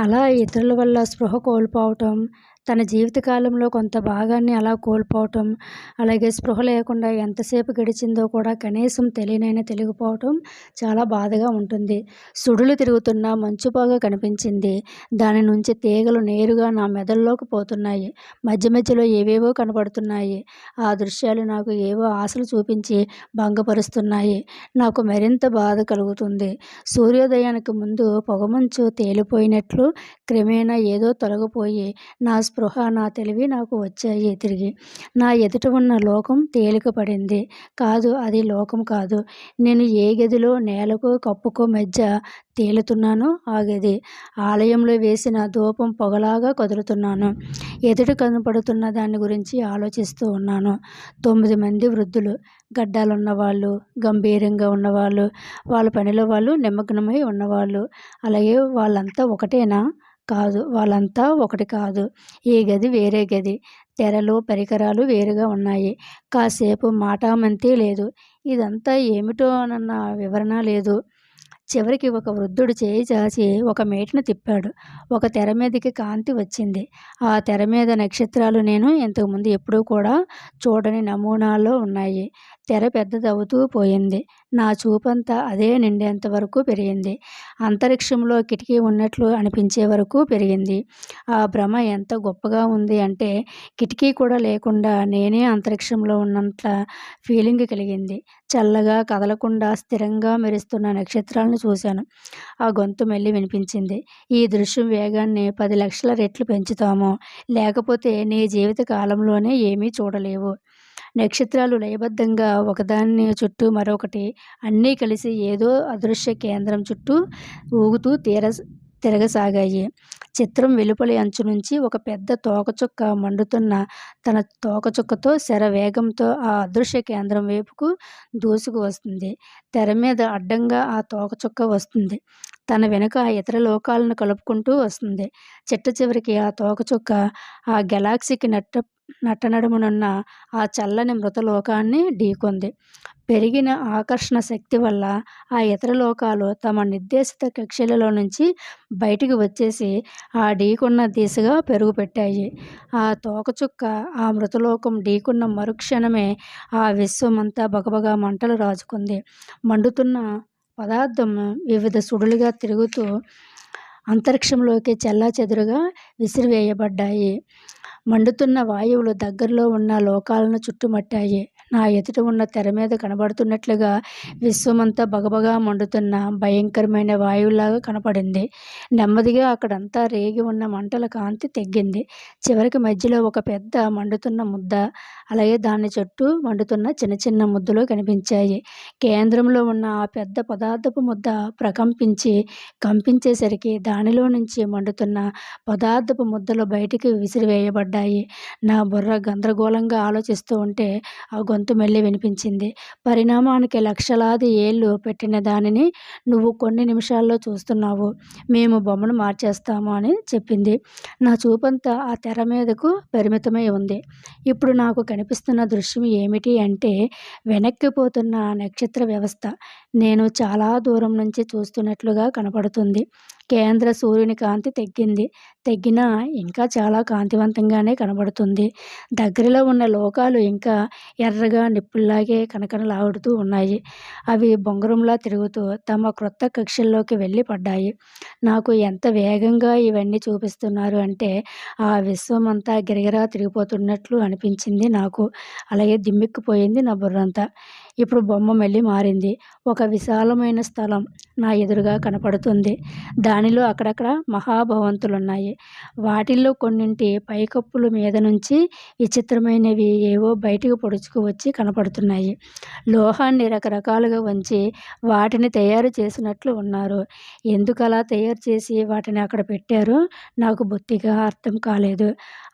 అలా ఇతరుల వల్ల స్పృహ కోల్పోవటం తన జీవితకాలంలో కొంత భాగాన్ని అలా కోల్పోవటం అలాగే స్పృహ లేకుండా ఎంతసేపు గడిచిందో కూడా కనీసం తెలియనైనా తెలియకపోవటం చాలా బాధగా ఉంటుంది. సుడులు తిరుగుతున్న మంచు బాగా కనిపించింది. దాని నుంచి తీగలు నేరుగా నా మెదడులోకి పోతున్నాయి. మధ్య మధ్యలో ఏవేవో కనపడుతున్నాయి ఆ దృశ్యాలు నాకు ఏవో ఆశలు చూపించి భంగపరుస్తున్నాయి. నాకు మరింత బాధ కలుగుతుంది. సూర్యోదయానికి ముందు పొగమంచు తేలిపోయినట్లు క్రమేణా ఏదో తొలగిపోయి నా స్పృహ నా తెలివి నాకు వచ్చాయి తిరిగి. నా ఎదుట ఉన్న లోకం తేలిక పడింది. కాదు అది లోకం కాదు. నేను ఏ గదిలో నేలకు కప్పుకో మధ్య తేలుతున్నానో ఆ గది. ఆలయంలో వేసిన ధూపం పొగలాగా కదులుతున్నాను. ఎదుట కనపడుతున్న దాని గురించి ఆలోచిస్తూ ఉన్నాను. తొమ్మిది మంది వృద్ధులు గడ్డాలున్న వాళ్ళు గంభీరంగా ఉన్నవాళ్ళు వాళ్ళ పనిలో వాళ్ళు నిమగ్నమై ఉన్నవాళ్ళు. అలాగే వాళ్ళంతా ఒకటేనా? కాదు. వాళ్ళంతా ఒకటి కాదు. ఈ గది వేరే గది. తెరలు పరికరాలు వేరుగా ఉన్నాయి. కాసేపు మాటామంతి లేదు. ఇదంతా ఏమిటో అన్న వివరణ లేదు. చివరికి ఒక వృద్ధుడు చేయి చాచి ఒక మేటను తిప్పాడు. ఒక తెర మీదకి కాంతి వచ్చింది. ఆ తెర మీద నక్షత్రాలు నేను ఇంతకుముందు ఎప్పుడూ కూడా చూడని నమూనాల్లో ఉన్నాయి. తెర పెద్దదవుతూ పోయింది. నా చూపంతా అదే నిండేంత వరకు పెరిగింది. అంతరిక్షంలో కిటికీ ఉన్నట్లు అనిపించే వరకు పెరిగింది. ఆ భ్రమ ఎంత గొప్పగా ఉంది అంటే కిటికీ కూడా లేకుండా నేనే అంతరిక్షంలో ఉన్నంత ఫీలింగ్ కలిగింది. చల్లగా కదలకుండా స్థిరంగా మెరుస్తున్న నక్షత్రాలను చూశాను. ఆ గొంతు మళ్ళీ వినిపించింది. ఈ దృశ్యం వేగాన్ని పది లక్షల రెట్లు పెంచుతాము లేకపోతే నీ జీవిత కాలంలోనే ఏమీ చూడలేవు. నక్షత్రాలు లయబద్ధంగా ఒకదాని చుట్టూ మరొకటి అన్నీ కలిసి ఏదో అదృశ్య కేంద్రం చుట్టూ ఊగుతూ తీర తిరగసాగాయి. చిత్రం వెలుపలి అంచు నుంచి ఒక పెద్ద తోకచుక్క మండుతున్న తన తోకచుక్కతో శర వేగంతో ఆ అదృశ్య కేంద్రం వైపుకు దూసుకు వస్తుంది. తెర మీద అడ్డంగా ఆ తోకచుక్క వస్తుంది. తన వెనుక ఇతర లోకాలను కలుపుకుంటూ వస్తుంది. చిట్ట చివరికి ఆ తోకచుక్క ఆ గెలాక్సీకి నట్ట నట్టనడుమునున్న ఆ చల్లని మృతలోకాన్ని ఢీకొంది. పెరిగిన ఆకర్షణ శక్తి వల్ల ఆ ఇతర లోకాలు తమ నిర్దేశిత కక్షలలో నుంచి బయటికి వచ్చేసి ఆ ఢీకున్న దిశగా పెరుగుపెట్టాయి. ఆ తోకచుక్క ఆ మృతలోకం ఢీకున్న మరుక్షణమే ఆ విశ్వమంతా బగబగా మంటలు రాజుకుంది. మండుతున్న పదార్థం వివిధ సుడులుగా తిరుగుతూ అంతరిక్షంలోకి చెల్లాచెదురుగా విసిరివేయబడ్డాయి. మండుతున్న వాయువులు దగ్గరలో ఉన్న లోకాలను చుట్టుముట్టాయి. నా ఎదుట ఉన్న తెర మీద కనబడుతున్నట్లుగా విశ్వమంతా బగబగా మండుతున్న భయంకరమైన వాయువులాగా కనపడింది. నెమ్మదిగా అక్కడంతా రేగి ఉన్న మంటల కాంతి తగ్గింది చివరికి మధ్యలో ఒక పెద్ద మండుతున్న ముద్ద అలాగే దాని చుట్టూ మండుతున్న చిన్న చిన్న ముద్దలు కనిపించాయి. కేంద్రంలో ఉన్న ఆ పెద్ద పదార్థపు ముద్ద ప్రకంపించి కంపించేసరికి దానిలో నుంచి మండుతున్న పదార్థపు ముద్దలు బయటికి విసిరివేయబడ్డాయి. నా బుర్ర గందరగోళంగా ఆలోచిస్తూ ఉంటే ఆ గొంతు మెల్లి వినిపించింది. పరిణామానికి లక్షలాది ఏళ్ళు పెట్టిన దానిని నువ్వు కొన్ని నిమిషాల్లో చూస్తున్నావు. మేము బొమ్మను మార్చేస్తాము అని చెప్పింది. నా చూపంతా ఆ తెర మీదకు పరిమితమై ఉంది. ఇప్పుడు నాకు కనిపిస్తున్న దృశ్యం ఏమిటి అంటే వెనక్కిపోతున్న నక్షత్ర వ్యవస్థ. నేను చాలా దూరం నుంచి చూస్తున్నట్లుగా కనపడుతుంది. కేంద్ర సూర్యుని కాంతి తగ్గింది. తగ్గినా ఇంకా చాలా కాంతివంతంగానే కనబడుతుంది. దగ్గరలో ఉన్న లోకాలు ఇంకా ఎర్రగా నిప్పుల్లాగే కనకనలాడుతూ ఉన్నాయి. అవి బొంగరంలా తిరుగుతూ తమ క్రొత్త కక్షల్లోకి వెళ్ళి పడ్డాయి. నాకు ఎంత వేగంగా ఇవన్నీ చూపిస్తున్నారు అంటే ఆ విశ్వం అంతా గిరగిరా తిరిగిపోతున్నట్లు అనిపించింది నాకు. అలాగే దిమ్మెక్కిపోయింది నా బుర్రంతా. ఇప్పుడు బొమ్మ మళ్ళీ మారింది. ఒక విశాలమైన స్థలం నా ఎదురుగా కనపడుతుంది. దానిలో అక్కడక్కడ మహాభవంతులున్నాయి. వాటిల్లో కొన్నింటి పైకప్పుల మీద నుంచి విచిత్రమైనవి ఏవో బయటకు పొడుచుకు వచ్చి కనపడుతున్నాయి. లోహాన్ని రకరకాలుగా వంచి వాటిని తయారు చేసినట్లు ఉన్నారు. ఎందుకు అలా తయారు చేసి వాటిని అక్కడ పెట్టారో? నాకు బొత్తిగా అర్థం కాలేదు.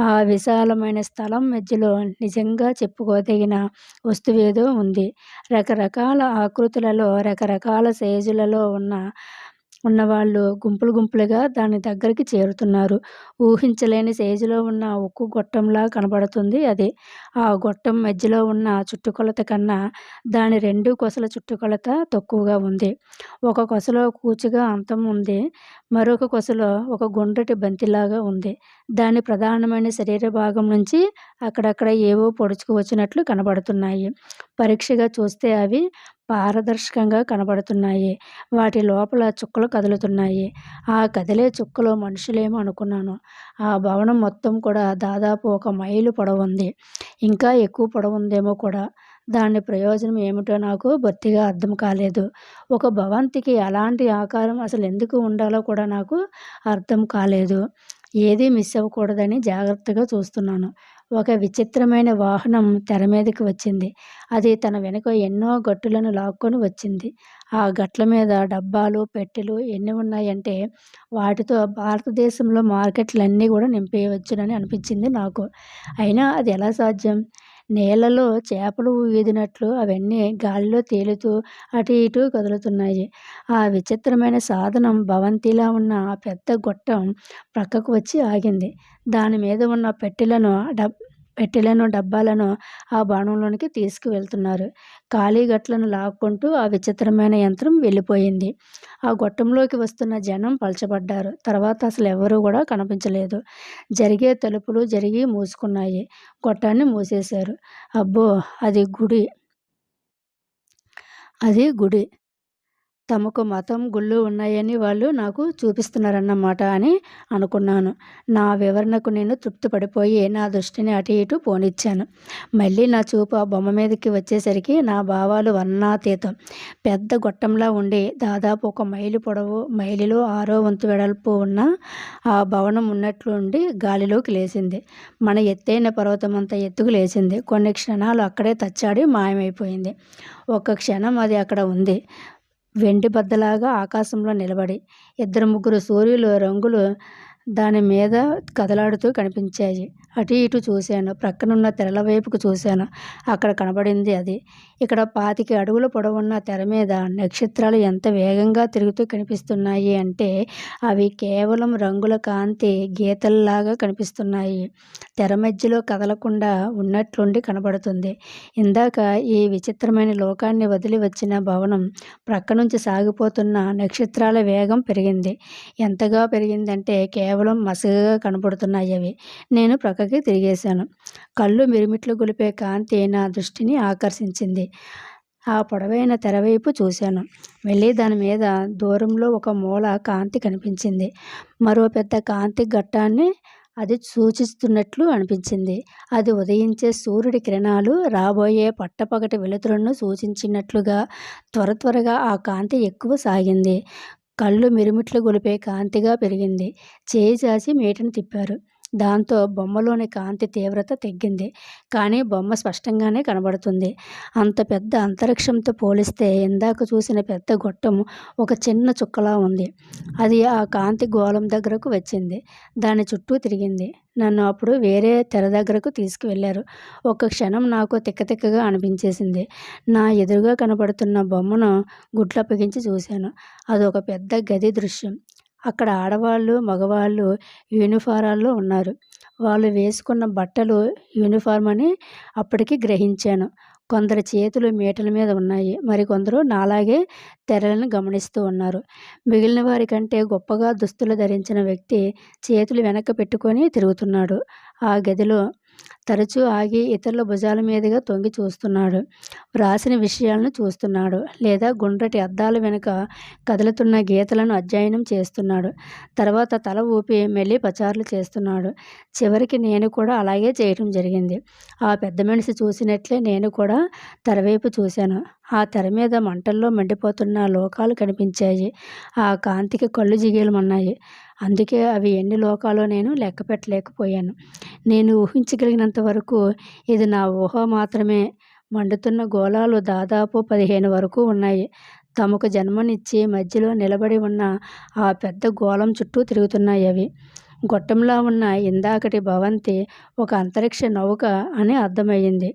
ఆ విశాలమైన స్థలం మధ్యలో నిజంగా చెప్పుకోదగిన వస్తువేదో ఉంది. రకరకాల ఆకృతులలో రకరకాల సైజులలో ఉన్న ఉన్నవాళ్ళు గుంపులు గుంపులుగా దాని దగ్గరికి చేరుతున్నారు. ఊహించలేని సైజులో ఉన్న ఉక్కు గొట్టంలా కనబడుతుంది అది. ఆ గొట్టం మధ్యలో ఉన్న చుట్టుకొలత కన్నా దాని రెండు కొసల చుట్టుకొలత తక్కువగా ఉంది. ఒక కొసలో కూచుగా అంతం ఉంది. మరొక కొసలో ఒక గుండ్రటి బంతిలాగా ఉంది. దాని ప్రధానమైన శరీర భాగం నుంచి అక్కడక్కడ ఏవో పొడుచుకు వచ్చినట్లు కనబడుతున్నాయి. పరీక్షగా చూస్తే అవి పారదర్శకంగా కనబడుతున్నాయి. వాటి లోపల చుక్కలు కదులుతున్నాయి. ఆ కదిలే చుక్కలో మనుషులేమో అనుకున్నాను. ఆ భవనం మొత్తం కూడా దాదాపు ఒక మైలు పొడవుంది ఇంకా ఎక్కువ పొడవుందేమో కూడా. దాని ప్రయోజనం ఏమిటో నాకు బొత్తిగా అర్థం కాలేదు. ఒక భవంతికి అలాంటి ఆకారం అసలు ఎందుకు ఉండాలో కూడా నాకు అర్థం కాలేదు. ఏదీ మిస్ అవ్వకూడదని జాగ్రత్తగా చూస్తున్నాను. ఒక విచిత్రమైన వాహనం తెర మీదకి వచ్చింది. అది తన వెనుక ఎన్నో గట్టులను లాక్కొని వచ్చింది. ఆ గట్ల మీద డబ్బాలు పెట్టెలు ఎన్ని ఉన్నాయంటే వాటితో భారతదేశంలో మార్కెట్లన్నీ కూడా నింపేయవచ్చునని అనిపించింది నాకు. అయినా అది ఎలా సాధ్యం? నీళ్ళలో చేపలు ఈదినట్లు అవన్నీ గాలిలో తేలుతూ అటు ఇటు కదులుతున్నాయి. ఆ విచిత్రమైన సాధనం భవంతిలా ఉన్న పెద్ద గొట్టం ప్రక్కకు వచ్చి ఆగింది. దాని మీద ఉన్న పెట్టెలను డబ్ పెట్టెలను డబ్బాలను ఆ బాణంలోనికి తీసుకువెళ్తున్నారు. ఖాళీ గట్లను లాక్కుంటూ ఆ విచిత్రమైన యంత్రం వెళ్ళిపోయింది. ఆ గొట్టంలోకి వస్తున్న జనం పలచబడ్డారు. తర్వాత అసలు ఎవరూ కూడా కనిపించలేదు. జరిగే తలుపులు జరిగి మూసుకున్నాయి. గొట్టాన్ని మూసేశారు. అబ్బో అది గుడి. అది గుడి. తమకు మతం గుళ్ళు ఉన్నాయని వాళ్ళు నాకు చూపిస్తున్నారన్నమాట అని అనుకున్నాను. నా వివరణకు నేను తృప్తి పడిపోయి నా దృష్టిని అటు ఇటు పోనిచ్చాను. మళ్ళీ నా చూపు ఆ బొమ్మ మీదకి వచ్చేసరికి నా భావాలు వర్ణాతీతం. పెద్ద గొట్టంలా ఉండి దాదాపు ఒక మైలు పొడవు మైలులో ఆరో వంతు వెడల్పు ఉన్న ఆ భవనం ఉన్నట్లుండి గాలిలోకి లేచింది. మన ఎత్తైన పర్వతం అంత ఎత్తుకు లేచింది. కొన్ని క్షణాలు అక్కడే తచ్చాడి మాయమైపోయింది. ఒక క్షణం అది అక్కడ ఉంది. వెండి బద్దలాగా ఆకాశంలో నిలబడి ఇద్దరు ముగ్గురు సూర్యులు రంగులు దాని మీద కదలాడుతూ కనిపించాయి. అటు ఇటు చూశాను. ప్రక్కనున్న తెరల వైపుకు చూశాను. అక్కడ కనబడింది అది. ఇక్కడ పాతిక అడుగుల పొడవున్న తెర మీద నక్షత్రాలు ఎంత వేగంగా తిరుగుతూ కనిపిస్తున్నాయి అంటే అవి కేవలం రంగుల కాంతి గీతల్లాగా కనిపిస్తున్నాయి. తెర మధ్యలో కదలకుండా ఉన్నట్లుండి కనబడుతుంది. ఇందాక ఈ విచిత్రమైన లోకాన్ని వదిలి వచ్చిన భవనం ప్రక్క నుంచి సాగిపోతున్న నక్షత్రాల వేగం పెరిగింది. ఎంతగా పెరిగిందంటే కేవలం కేవలం మసగగా కనబడుతున్నాయి అవి. నేను ప్రక్కకి తిరిగేశాను. కళ్ళు మిరుమిట్లు గొలిపే కాంతి నా దృష్టిని ఆకర్షించింది. ఆ పొడవైన తెరవైపు చూశాను. వెళ్ళి దాని మీద దూరంలో ఒక మూల కాంతి కనిపించింది. మరో పెద్ద కాంతి ఘట్టాన్ని అది సూచిస్తున్నట్లు అనిపించింది. అది ఉదయించే సూర్యుడి కిరణాలు రాబోయే పట్టపగటి వెలుతురును సూచించినట్లుగా త్వర త్వరగా ఆ కాంతి ఎక్కువ సాగింది. కళ్ళు మిరుమిట్లు గొలిపే కాంతిగా పెరిగింది. చేయి చాచి మీటను తిప్పారు. దాంతో బొమ్మలోని కాంతి తీవ్రత తగ్గింది. కానీ బొమ్మ స్పష్టంగానే కనబడుతుంది. అంత పెద్ద అంతరిక్షంతో పోలిస్తే ఇందాక చూసిన పెద్ద గొట్టం ఒక చిన్న చుక్కలా ఉంది. అది ఆ కాంతి గోళం దగ్గరకు వచ్చింది. దాని చుట్టూ తిరిగింది. నన్ను అప్పుడు వేరే తెర దగ్గరకు తీసుకువెళ్ళారు. ఒక క్షణం నాకు తిక్కతిక్కగా అనిపించేసింది. నా ఎదురుగా కనబడుతున్న బొమ్మను గుడ్లప్పగించి చూశాను. అది ఒక పెద్ద గది దృశ్యం. అక్కడ ఆడవాళ్ళు మగవాళ్ళు యూనిఫారాల్లో ఉన్నారు. వాళ్ళు వేసుకున్న బట్టలు యూనిఫార్మ్ అని అప్పటికి గ్రహించాను. కొందరి చేతులు మీటల మీద ఉన్నాయి. మరికొందరు నాలాగే తెరలను గమనిస్తూ ఉన్నారు. మిగిలిన వారి కంటే గొప్పగా దుస్తులు ధరించిన వ్యక్తి చేతులు వెనక్కి పెట్టుకొని తిరుగుతున్నాడు. ఆ గదిలో తరచూ ఆగి ఇతరుల భుజాల మీదుగా తొంగి చూస్తున్నాడు. వ్రాసిన విషయాలను చూస్తున్నాడు లేదా గుండ్రటి అద్దాల వెనుక కదులుతున్న గీతలను అధ్యయనం చేస్తున్నాడు. తర్వాత తల ఊపి మెల్లి పచారులు చేస్తున్నాడు. చివరికి నేను కూడా అలాగే చేయటం జరిగింది. ఆ పెద్ద మనిషి చూసినట్లే నేను కూడా తెరవైపు చూశాను. ఆ తెర మీద మంటల్లో మండిపోతున్న లోకాలు కనిపించాయి. ఆ కాంతికి కళ్ళు జిగేలమన్నాయి అందుకే అవి ఎన్ని లోకాలో నేను లెక్క పెట్టలేకపోయాను. నేను ఊహించగలిగినంత వరకు ఇది నా ఊహ మాత్రమే. మండుతున్న గోళాలు దాదాపు పదిహేను వరకు ఉన్నాయి. తమకు జన్మనిచ్చి మధ్యలో నిలబడి ఉన్న ఆ పెద్ద గోళం చుట్టూ తిరుగుతున్నాయి అవి. గొట్టంలో ఉన్న ఇందాకటి భవంతి ఒక అంతరిక్ష నౌక అని అర్థమయ్యింది.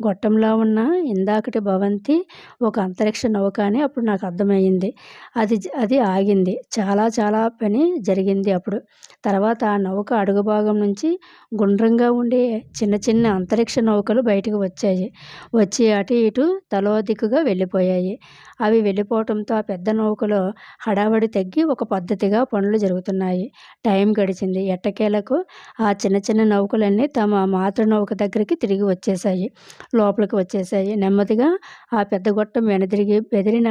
గొట్టంలో ఉన్న ఇందాకటి భవంతి ఒక అంతరిక్ష నౌక అని అప్పుడు నాకు అర్థమయ్యింది. అది అది ఆగింది. చాలా చాలా పని జరిగింది అప్పుడు. తర్వాత ఆ నౌక అడుగు భాగం నుంచి గుండ్రంగా ఉండే చిన్న చిన్న అంతరిక్ష నౌకలు బయటకు వచ్చాయి. వచ్చి అటు ఇటు తలో దిక్కుగా వెళ్ళిపోయాయి. అవి వెళ్ళిపోవటంతో ఆ పెద్ద నౌకలో హడావడి తగ్గి ఒక పద్ధతిగా పనులు జరుగుతున్నాయి. టైం గడిచింది. ఎట్టకేలకు ఆ చిన్న చిన్న నౌకలన్నీ తమ మాతృ నౌక దగ్గరికి తిరిగి వచ్చేసాయి లోపలికి వచ్చేసాయి. నెమ్మదిగా ఆ పెద్ద గొట్టం వెనదిరిగి బెదిరిన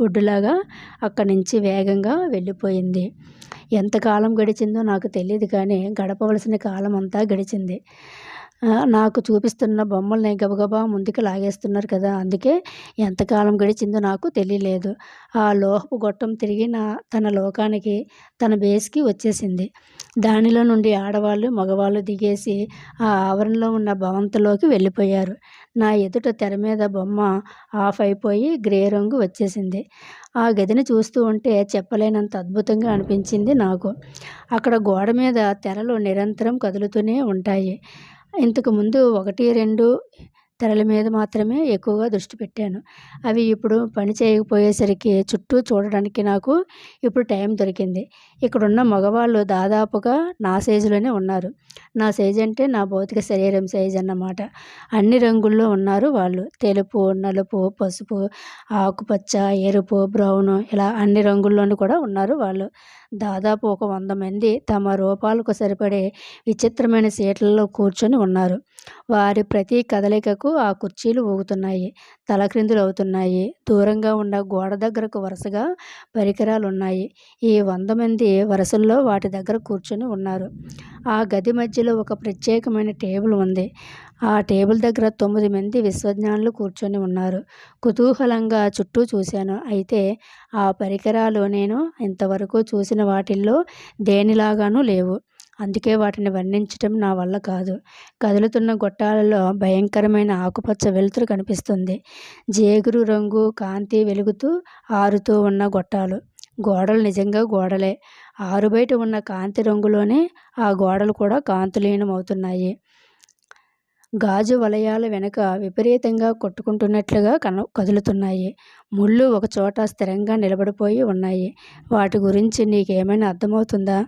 గుడ్డులాగా అక్కడి నుంచి వేగంగా వెళ్ళిపోయింది. ఎంతకాలం గడిచిందో నాకు తెలియదు కానీ గడపవలసిన కాలం అంతా గడిచింది. నాకు చూపిస్తున్న బొమ్మల్ని గబగబా ముందుకు లాగేస్తున్నారు కదా అందుకే ఎంతకాలం గడిచిందో నాకు తెలియలేదు. ఆ లోహపు గొట్టం తిరిగి నా తన లోకానికి తన బేస్కి వచ్చేసింది. దానిలో నుండి ఆడవాళ్ళు మగవాళ్ళు దిగేసి ఆ ఆవరణలో ఉన్న భవంతలోకి వెళ్ళిపోయారు. నా ఎదుట తెర మీద బొమ్మ ఆఫ్ అయిపోయి గ్రే రంగు వచ్చేసింది. ఆ గదిని చూస్తూ ఉంటే చెప్పలేనంత అద్భుతంగా అనిపించింది నాకు. అక్కడ గోడ మీద తెరలు నిరంతరం కదులుతూనే ఉంటాయి. ఇంతకు ముందు ఒకటి రెండు తెరల మీద మాత్రమే ఎక్కువగా దృష్టి పెట్టాను. అవి ఇప్పుడు పని చేయకపోయేసరికి చుట్టూ చూడడానికి నాకు ఇప్పుడు టైం దొరికింది. ఇక్కడున్న మగవాళ్ళు దాదాపుగా నా సైజులోనే ఉన్నారు. నా సైజ్ అంటే నా భౌతిక శరీరం సైజ్ అన్నమాట. అన్ని రంగుల్లో ఉన్నారు వాళ్ళు. తెలుపు నలుపు పసుపు ఆకుపచ్చ ఎరుపు బ్రౌన్ ఇలా అన్ని రంగుల్లోనూ కూడా ఉన్నారు వాళ్ళు. దాదాపు ఒక వంద మంది తమ రూపాలకు సరిపడే విచిత్రమైన సీట్లలో కూర్చొని ఉన్నారు. వారి ప్రతి కదలికకు ఆ కుర్చీలు ఊగుతున్నాయి తలక్రిందులు అవుతున్నాయి దూరంగా ఉన్న గోడ దగ్గరకు వరుసగా పరికరాలు ఉన్నాయి ఈ వంద మంది వరుసల్లో వాటి దగ్గర కూర్చొని ఉన్నారు. ఆ గది మధ్యలో ఒక ప్రత్యేకమైన టేబుల్ ఉంది. ఆ టేబుల్ దగ్గర తొమ్మిది మంది విశ్వజ్ఞానులు కూర్చొని ఉన్నారు. కుతూహలంగా చుట్టూ చూశాను. అయితే ఆ పరికరాలు నేను ఇంతవరకు చూసిన వాటిల్లో దేనిలాగానూ లేవు. అందుకే వాటిని వర్ణించటం నా వల్ల కాదు. కదులుతున్న గొట్టాలలో భయంకరమైన ఆకుపచ్చ వెలుతురు కనిపిస్తుంది. జేగురు రంగు కాంతి వెలుగుతూ ఆరుతూ ఉన్న గొట్టాలు. గోడలు నిజంగా గోడలే. ఆరు బయట ఉన్న కాంతి రంగులోనే ఆ గోడలు కూడా కాంతులీనమవుతున్నాయి. గాజు వలయాల వెనుక విపరీతంగా కొట్టుకుంటున్నట్లుగా కన కదులుతున్నాయి. ముళ్ళు ఒకచోట స్థిరంగా నిలబడిపోయి ఉన్నాయి. వాటి గురించి నీకేమైనా అర్థమవుతుందా?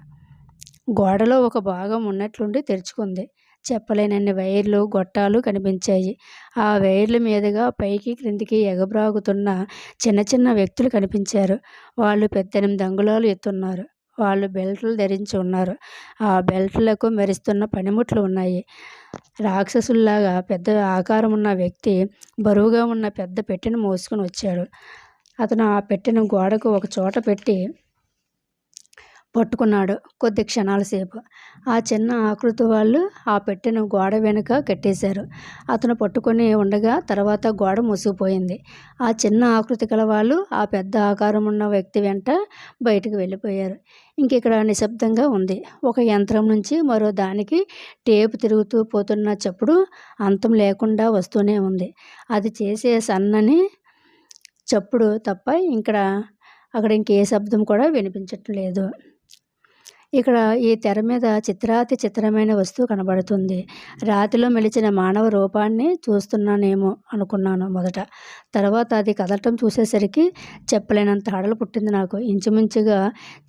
గోడలో ఒక భాగం ఉన్నట్లుండి తెరుచుకుంది. చెప్పలేనన్ని వైర్లు గొట్టాలు కనిపించాయి. ఆ వైర్ల మీదుగా పైకి క్రిందికి ఎగబ్రాగుతున్న చిన్న చిన్న వ్యక్తులు కనిపించారు. వాళ్ళు పెద్దెనిమిది అంగుళాలు ఎత్తున్నారు. వాళ్ళు బెల్ట్లు ధరించి ఉన్నారు. ఆ బెల్ట్లకు మెరుస్తున్న పనిముట్లు ఉన్నాయి. రాక్షసుల్లాగా పెద్ద ఆకారం ఉన్న వ్యక్తి బరువుగా ఉన్న పెద్ద పెట్టెను మోసుకొని వచ్చాడు. అతను ఆ పెట్టెను గోడకు ఒక చోట పెట్టి పట్టుకున్నాడు కొద్ది క్షణాల సేపు. ఆ చిన్న ఆకృతి వాళ్ళు ఆ పెట్టెను గోడ వెనుక కట్టేశారు. అతను పట్టుకొని ఉండగా తర్వాత గోడ మూసుకుపోయింది. ఆ చిన్న ఆకృతి గల వాళ్ళు ఆ పెద్ద ఆకారం ఉన్న వ్యక్తి వెంట బయటకు వెళ్ళిపోయారు. ఇంక ఇక్కడ నిశ్శబ్దంగా ఉంది. ఒక యంత్రం నుంచి మరో దానికి టేపు తిరుగుతూ పోతున్న చప్పుడు అంతం లేకుండా వస్తూనే ఉంది. అది చేసే సన్నని చప్పుడు తప్ప ఇక్కడ అక్కడ ఇంకే శబ్దం కూడా వినిపించట్లేదు. ఇక్కడ ఈ తెర మీద చిత్రాతి చిత్రమైన వస్తువు కనబడుతుంది. రాతిలో మెలిచిన మానవ రూపాన్ని చూస్తున్నానేమో అనుకున్నాను మొదట. తర్వాత అది కదలటం చూసేసరికి చెప్పలేనంత హడలు పుట్టింది నాకు. ఇంచుమించుగా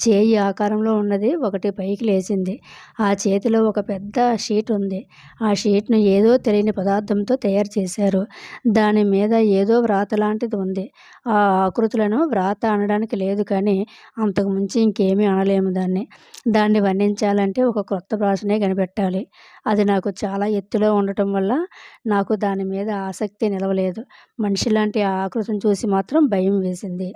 చేయి ఆకారంలో ఉన్నది ఒకటి పైకి లేచింది. ఆ చేతిలో ఒక పెద్ద షీట్ ఉంది. ఆ షీట్ను ఏదో తెలియని పదార్థంతో తయారు చేశారు. దాని మీద ఏదో వ్రాత లాంటిది ఉంది. ఆ ఆకృతులను వ్రాత అనడానికి లేదు కానీ అంతకుమించి ఇంకేమీ అనలేము దాన్ని. దాన్ని వర్ణించాలంటే ఒక క్రొత్త భాషనే కనిపెట్టాలి. అది నాకు చాలా ఎత్తులో ఉండటం వల్ల నాకు దాని మీద ఆసక్తి నిలవలేదు. మనిషి లాంటి ఆకృతిని చూసి మాత్రం భయం వేసింది.